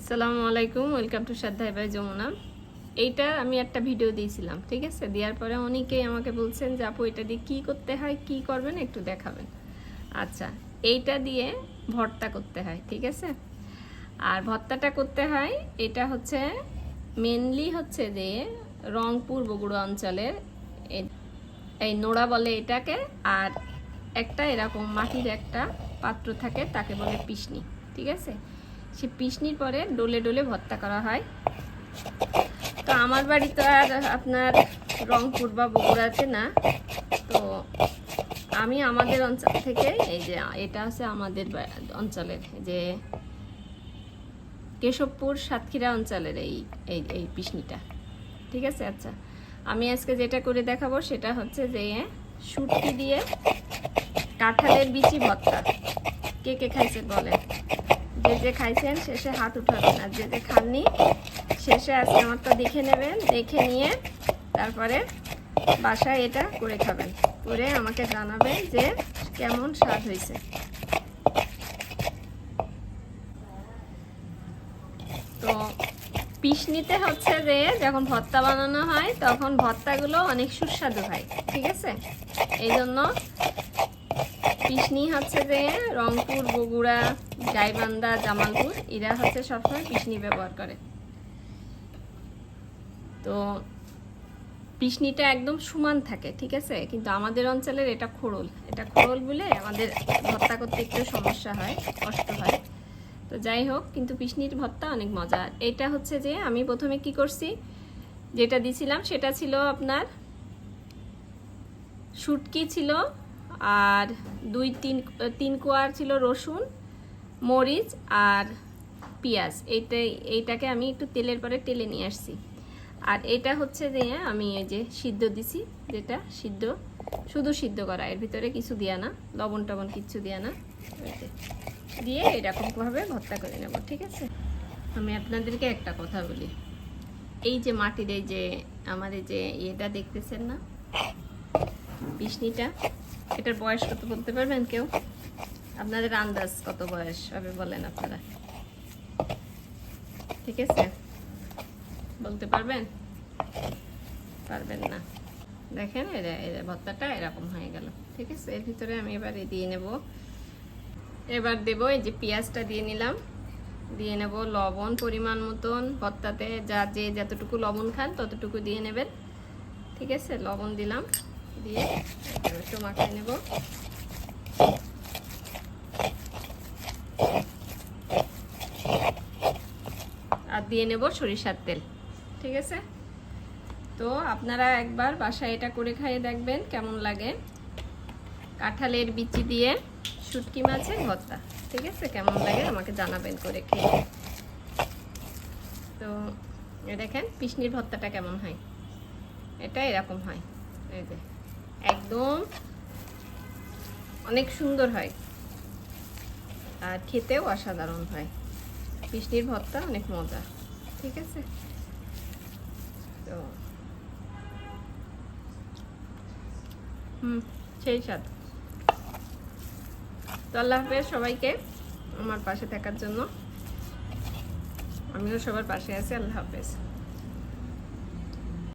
আসসালামু আলাইকুম, welcome to সাধ্যায় বাই যমুনা। এইটা আমি একটা ভিডিও দিয়েছিলাম, ঠিক আছে? দেওয়ার পরে অনেকেই আমাকে বলছেন যে, আপু, এটা দিয়ে কী করতে হয়, কি করবেন, একটু দেখাবেন। আচ্ছা এইটা দিয়ে ভর্তা করতে হয়, ঠিক আছে? আর ভর্তাটা করতে হয়, এটা হচ্ছে মেনলি হচ্ছে যে রংপুর বগুড়া অঞ্চলের এই নোড়া বলে এটাকে, আর একটা এরকম মাটির একটা পাত্র থাকে, তাকে বলে পিসনি, ঠিক আছে? সে পিসনির পরে ডোলে ডোলে ভর্তা করা হয়। তো আমার বাড়ি তো আর আপনার রংপুর বা বগুড়াতে না। তো আমি আমাদের অঞ্চল থেকে এই যে, এটা আছে আমাদের অঞ্চলের যে কেশবপুর সাতক্ষীরা অঞ্চলের এই এই এই পিসনিটা। ঠিক আছে? আচ্ছা। আমি আজকে যেটা করে দেখাবো সেটা হচ্ছে যে শুটকি দিয়ে কাঁঠালের বিচি ভর্তা কে কে খাইছে বলেন? যে যে খাইছেন, শেষে হাত উঠাবেন। আর যে যে খাননি, শেষে আজকে আমারটা দেখে নেবেন। দেখে নিয়ে তারপরে বাসায় এটা করে খাবেন। করে আমাকে জানাবেন যে কেমন স্বাদ হয়েছে। তো পিসনিতে হচ্ছে যে, যখন ভর্তা বানানো হয়, তখন ভর্তাগুলো অনেক সুস্বাদু হয়। ঠিক আছে? এই জন্য পিসনি হচ্ছে যে রংপুর, বগুড়া, গাইবান্ধা, জামালপুর, এরা হচ্ছে সবসময় পিসনি ব্যবহার করে। তো পিসনিটা একদম সমান থাকে, ঠিক আছে? কিন্তু আমাদের অঞ্চলের এটা খোড়ল এটা খোড়ল বলে আমাদের ভর্তা করতে একটু সমস্যা হয়, কষ্ট হয়। তো যাই হোক, কিন্তু পিসনির ভর্তা অনেক মজা। এটা হচ্ছে যে আমি প্রথমে কি করছি, যেটা দিছিলাম সেটা ছিল আপনার শুটকি ছিল আর দুই, তিন তিন কোয়ার ছিল রসুন, মরিচ আর পেঁয়াজ। এইটাই, এইটাকে আমি একটু তেলের পরে তেলে নিয়ে আসছি। আর এটা হচ্ছে যে আমি এই যে সিদ্ধ দিছি, যেটা সিদ্ধ, শুধু সিদ্ধ করা, এর ভিতরে কিছু দিয়া না, লবণ টবণ কিচ্ছু দিয়া না। দিয়ে এরকমভাবে ভর্তা করে নেব, ঠিক আছে? আমি আপনাদেরকে একটা কথা বলি। এই যে মাটির এই যে, আমাদের যে ইয়েটা দেখতেছেন না? বিষ্ণিটা এটার বয়স কত বলতে পারবেন কেউ? আপনাদের আন্দাজ কত বয়স হবে বলেন আপনারা। ঠিক আছে? বলতে পারবেন? পারবেন না। দেখেন, এরা এরা ভর্তাটা এরকম হয়ে গেল। ঠিক আছে? এর ভিতরে আমি এবারে দিয়ে নেব। এবার দেব এই যে পেঁয়াজটা দিয়ে নিলাম। দিয়ে নেব লবণ পরিমাণ মতন। ভর্তাতে যা যে যতটুকু লবণ খান ততটুকু দিয়ে নেবেন। ঠিক আছে? লবণ দিলাম। দিয়ে একটু মাখিয়ে নেব। আর দিয়ে নেব সরিষার তেল, ঠিক আছে? তো আপনারা একবার বাসায় এটা করে খাইয়ে দেখবেন কেমন লাগে। কাঁঠালের বিচি দিয়ে শুটকি মাছের ভর্তা, ঠিক আছে? কেমন লাগে আমাকে জানাবেন করে খেয়ে। তো দেখেন, পিসনির ভর্তাটা কেমন হয়? এটা এরকম হয়, এই যে। একদম অনেক সুন্দর হয়। আর খেতেও অসাধারণ হয়। পিসনির ভর্তা অনেক মজা, ঠিক আছে? তো হুম, সেই স্বাদ। তো আল্লাহ হাফেজ সবাইকে আমার পাশে থাকার জন্য। আমিও সবার পাশে আছি, আল্লাহ হাফেজ।